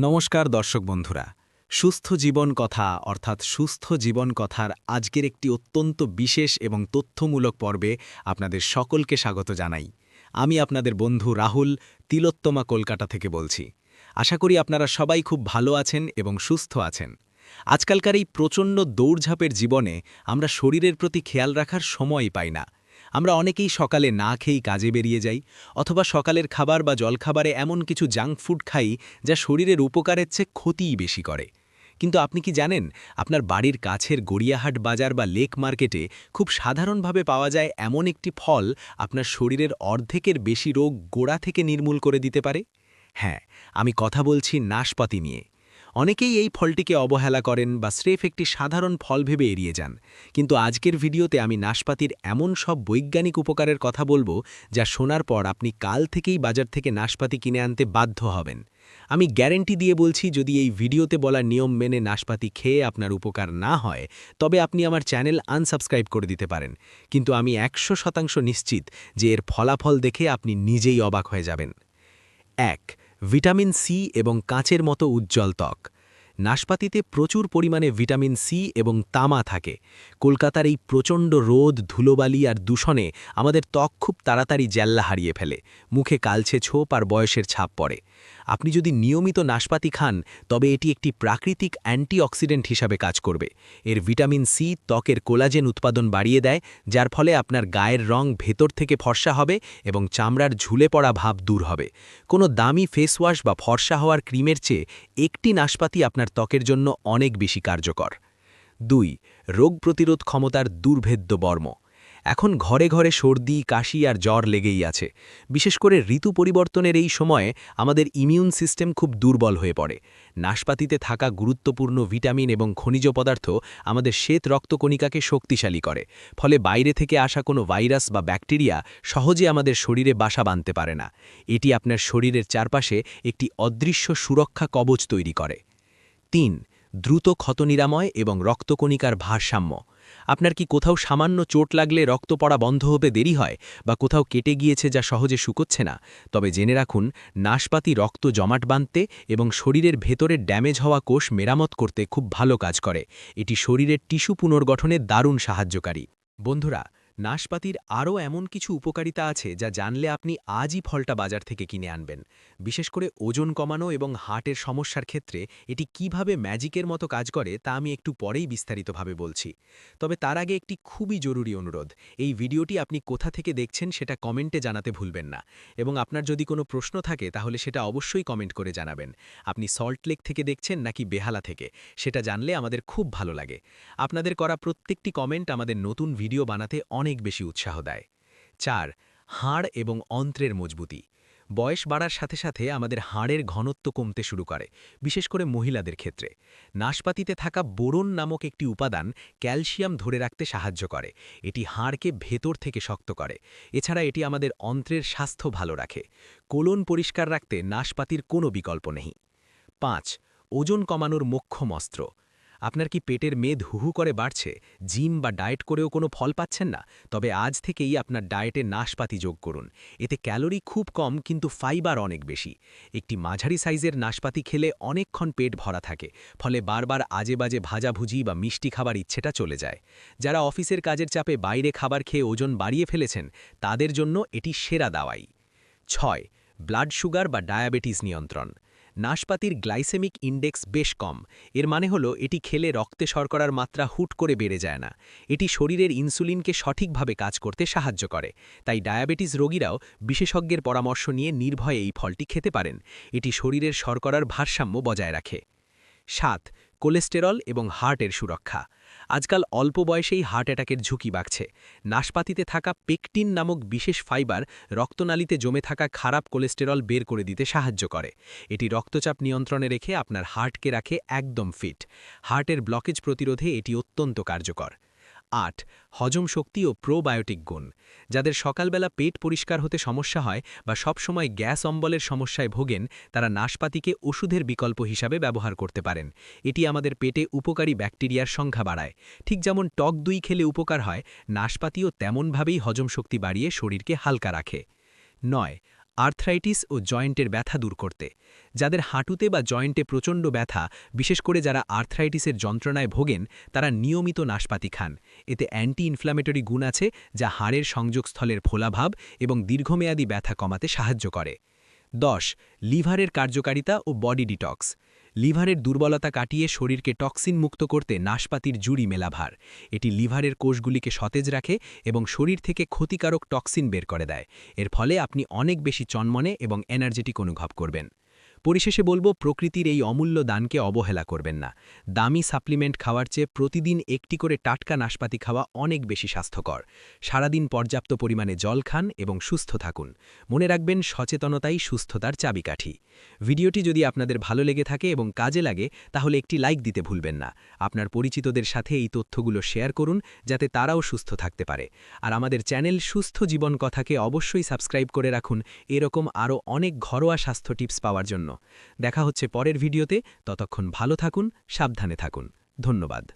নমস্কার দর্শক বন্ধুরা। সুস্থ জীবন কথা অর্থাৎ সুস্থ জীবন কথার আজকের একটি অত্যন্ত বিশেষ এবং তথ্যমূলক পর্বে আপনাদের সকলকে স্বাগত জানাই। আমি আপনাদের বন্ধু রাহুল, তিলোত্তমা কলকাতা থেকে বলছি। আশা করি আপনারা সবাই খুব ভালো আছেন এবং সুস্থ আছেন। আজকালকার এই প্রচণ্ড দৌড়ঝাঁপের জীবনে আমরা শরীরের প্রতি খেয়াল রাখার সময় পাই না। আমরা অনেকেই সকালে না খেয়েই কাজে বেরিয়ে যাই, অথবা সকালের খাবার বা জলখাবারে এমন কিছু জাঙ্ক ফুড খাই যা শরীরের উপকারের চেয়ে ক্ষতিই বেশি করে। কিন্তু আপনি কি জানেন, আপনার বাড়ির কাছের গড়িয়াহাট বাজার বা লেক মার্কেটে খুব সাধারণভাবে পাওয়া যায় এমন একটি ফল আপনার শরীরের অর্ধেকের বেশি রোগ গোড়া থেকে নির্মূল করে দিতে পারে? হ্যাঁ আমি কথা বলছি নাশপাতি নিয়ে। অনেকেই এই ফলটিকে অবহেলা করেন বা স্রেফ একটি সাধারণ ফল ভেবে এড়িয়ে যান। কিন্তু আজকের ভিডিওতে আমি নাশপাতির এমন সব বৈজ্ঞানিক উপকারের কথা বলব যা শোনার পর আপনি কাল থেকেই বাজার থেকে নাশপাতি কিনে আনতে বাধ্য হবেন। আমি গ্যারেন্টি দিয়ে বলছি, যদি এই ভিডিওতে বলা নিয়ম মেনে নাশপাতি খেয়ে আপনার উপকার না হয়, তবে আপনি আমার চ্যানেল আনসাবস্ক্রাইব করে দিতে পারেন। কিন্তু আমি একশো শতাংশ নিশ্চিত যে এর ফলাফল দেখে আপনি নিজেই অবাক হয়ে যাবেন। এক ভিটামিন সি এবং কাঁচের মতো উজ্জ্বল ত্বক। নাশপাতিতে প্রচুর পরিমাণে ভিটামিন সি এবং তামা থাকে। কলকাতার এই প্রচণ্ড রোদ, ধুলোবালি আর দূষণে আমাদের ত্বক খুব তাড়াতাড়ি জ্যাল্লা হারিয়ে ফেলে। মুখে কালছে ছোপ আর বয়সের ছাপ পড়ে। আপনি যদি নিয়মিত নাশপাতি খান, তবে এটি একটি প্রাকৃতিক অ্যান্টিঅক্সিডেন্ট হিসাবে কাজ করবে। এর ভিটামিন সি, ত্বকের কোলাজেন উৎপাদন বাড়িয়ে দেয়, যার ফলে আপনার গায়ের রং ভেতর থেকে ফর্সা হবে এবং চামড়ার ঝুলে পড়া ভাব দূর হবে। কোনো দামি ফেস ওয়াশ বা ফর্সা হওয়ার ক্রিমের চেয়ে একটি নাশপাতি আপনার ত্বকের জন্য অনেক বেশি কার্যকর। দুই, রোগ প্রতিরোধ ক্ষমতার দুর্ভেদ্য বর্ম। এখন ঘরে ঘরে সর্দি, কাশি আর জ্বর লেগেই আছে। বিশেষ করে ঋতু পরিবর্তনের এই সময়ে আমাদের ইমিউন সিস্টেম খুব দুর্বল হয়ে পড়ে। নাশপাতিতে থাকা গুরুত্বপূর্ণ ভিটামিন এবং খনিজ পদার্থ আমাদের শ্বেত রক্তকণিকাকে শক্তিশালী করে। ফলে বাইরে থেকে আসা কোনো ভাইরাস বা ব্যাকটেরিয়া সহজে আমাদের শরীরে বাসা বাঁধতে পারে না। এটি আপনার শরীরের চারপাশে একটি অদৃশ্য সুরক্ষা কবচ তৈরি করে। তিন, দ্রুত ক্ষত নিরাময় এবং রক্তকণিকার ভারসাম্য। আপনার কি কোথাও সামান্য চোট লাগলে রক্ত পড়া বন্ধ হতে দেরি হয় বা কোথাও কেটে গিয়েছে যা সহজে শুকোচ্ছে না? তবে জেনে রাখুন, নাশপাতি রক্ত জমাট বাঁধতে এবং শরীরের ভেতরের ড্যামেজ হওয়া কোষ মেরামত করতে খুব ভালো কাজ করে। এটি শরীরের টিস্যু পুনর্গঠনে দারুণ সাহায্যকারী। বন্ধুরা নাশপাতির আরও এমন কিছু উপকারিতা আছে যা জানলে আপনি আজই ফলটা বাজার থেকে কিনে আনবেন। বিশেষ করে ওজন কমানো এবং হার্টের সমস্যার ক্ষেত্রে এটি কীভাবে ম্যাজিকের মতো কাজ করে তা আমি একটু পরেই বিস্তারিতভাবে বলছি। তবে তার আগে একটি খুবই জরুরি অনুরোধ। এই ভিডিওটি আপনি কোথা থেকে দেখছেন সেটা কমেন্টে জানাতে ভুলবেন না। এবং আপনার যদি কোনো প্রশ্ন থাকে তাহলে সেটা অবশ্যই কমেন্ট করে জানাবেন। আপনি সল্টলেক থেকে দেখছেন নাকি বেহালা থেকে? সেটা জানলে আমাদের খুব ভালো লাগে। আপনাদের করা প্রত্যেকটি কমেন্ট আমাদের নতুন ভিডিও বানাতে অনেক অনেক বেশি উৎসাহ দেয়। চার, হাড় এবং অন্ত্রের মজবুতি। বয়স বাড়ার সাথে সাথে আমাদের হাড়ের ঘনত্ব কমতে শুরু করে, বিশেষ করে মহিলাদের ক্ষেত্রে। নাশপাতিতে থাকা বোরন নামক একটি উপাদান ক্যালসিয়াম ধরে রাখতে সাহায্য করে। এটি হাড়কে ভেতর থেকে শক্ত করে। এছাড়া এটি আমাদের অন্ত্রের স্বাস্থ্য ভালো রাখে। কোলন পরিষ্কার রাখতে নাশপাতির কোনো বিকল্প নেই। পাঁচ, ওজন কমানোর মোক্ষম অস্ত্র। আপনার কি পেটের মেদ হুহু করে বাড়ছে? জিম বা ডায়েট করেও কোনো ফল পাচ্ছেন না? তবে আজ থেকেই আপনার ডায়েটে নাশপাতি যোগ করুন। এতে ক্যালোরি খুব কম, কিন্তু ফাইবার অনেক বেশি। একটি মাঝারি সাইজের নাশপাতি খেলে অনেকক্ষণ পেট ভরা থাকে, ফলে বারবার আজে বাজে ভাজাভুজি বা মিষ্টি খাবার ইচ্ছেটা চলে যায়। যারা অফিসের কাজের চাপে বাইরে খাবার খেয়ে ওজন বাড়িয়ে ফেলেছেন, তাদের জন্য এটি সেরা দাওয়াই। ছয়, ব্লাড সুগার বা ডায়াবেটিস নিয়ন্ত্রণ। নাশপাতির গ্লাইসেমিক ইন্ডেক্স বেশ কম। এর মানে হলো, এটি খেলে রক্তে শর্করার মাত্রা হুট করে বেড়ে যায় না। এটি শরীরের ইনসুলিনকে সঠিকভাবে কাজ করতে সাহায্য করে। তাই ডায়াবেটিস রোগীরাও বিশেষজ্ঞের পরামর্শ নিয়ে নির্ভয়ে এই ফলটি খেতে পারেন। এটি শরীরের শর্করার ভারসাম্য বজায় রাখে। সাত, কোলেস্টেরল এবং হার্টের সুরক্ষা। আজকাল অল্প বয়সেই হার্ট অ্যাটাকের ঝুঁকি বাড়ছে। নাশপাতিতে থাকা পেকটিন নামক বিশেষ ফাইবার রক্তনালীতে জমে থাকা খারাপ কোলেস্টেরল বের করে দিতে সাহায্য করে। এটি রক্তচাপ নিয়ন্ত্রণে রেখে আপনার হার্টকে রাখে একদম ফিট। হার্টের ব্লকেজ প্রতিরোধে এটি অত্যন্ত কার্যকর। আট, হজম শক্তি ও প্রোবায়োটিক গুণ, যাদের সকালবেলা পেট পরিষ্কার হতে সমস্যা হয় বা সবসময় গ্যাস অম্বলের সমস্যায় ভোগেন, তারা নাশপাতিকে ওষুধের বিকল্প হিসাবে ব্যবহার করতে পারেন। এটি আমাদের পেটে উপকারী ব্যাকটেরিয়ার সংখ্যা বাড়ায়। ঠিক যেমন টক দুই খেলে উপকার হয়, নাশপাতিও তেমনভাবেই হজম শক্তি বাড়িয়ে শরীরকে হালকা রাখে। নয় আর্থ্রাইটিস ও জয়েন্টের ব্যথা দূর করতে। যাদের হাঁটুতে বা জয়েন্টে প্রচণ্ড ব্যথা, বিশেষ করে যারা আর্থ্রাইটিসের যন্ত্রণায় ভোগেন, তারা নিয়মিত নাশপাতি খান। এতে অ্যান্টি ইনফ্ল্যামেটরি গুণ আছে, যা হাড়ের সংযোগস্থলের ফোলাভাব এবং দীর্ঘমেয়াদী ব্যথা কমাতে সাহায্য করে। দশ, লিভারের কার্যকারিতা ও বডি ডিটক্স। লিভারের দুর্বলতা কাটিয়ে শরীরকে টক্সিন মুক্ত করতে নাশপাতির জুড়ি মেলাভার। এটি লিভারের কোষগুলিকে সতেজ রাখে এবং শরীর থেকে ক্ষতিকারক টক্সিন বের করে দেয়। এর ফলে আপনি অনেক বেশি চনমনে এবং এনার্জেটিক অনুভব করবেন। পরিশেষে বলব, প্রকৃতির এই অমূল্য দানকে অবহেলা করবেন না। দামি সাপ্লিমেন্ট খাওয়ার চেয়ে প্রতিদিন একটি করে টাটকা নাশপাতি খাওয়া অনেক বেশি স্বাস্থ্যকর। সারাদিন পর্যাপ্ত পরিমাণে জল খান এবং সুস্থ থাকুন। মনে রাখবেন, সচেতনতাই সুস্থতার চাবিকাঠি। ভিডিওটি যদি আপনাদের ভালো লেগে থাকে এবং কাজে লাগে, তাহলে একটি লাইক দিতে ভুলবেন না। আপনার পরিচিতদের সাথে এই তথ্যগুলো শেয়ার করুন, যাতে তারাও সুস্থ থাকতে পারে। আর আমাদের চ্যানেল সুস্থ জীবন কথাকে অবশ্যই সাবস্ক্রাইব করে রাখুন। এরকম আরও অনেক ঘরোয়া স্বাস্থ্য টিপস পাওয়ার জন্য। দেখা হচ্ছে পরের ভিডিওতে। ততক্ষণ ভালো থাকুন সাবধানে থাকুন। ধন্যবাদ।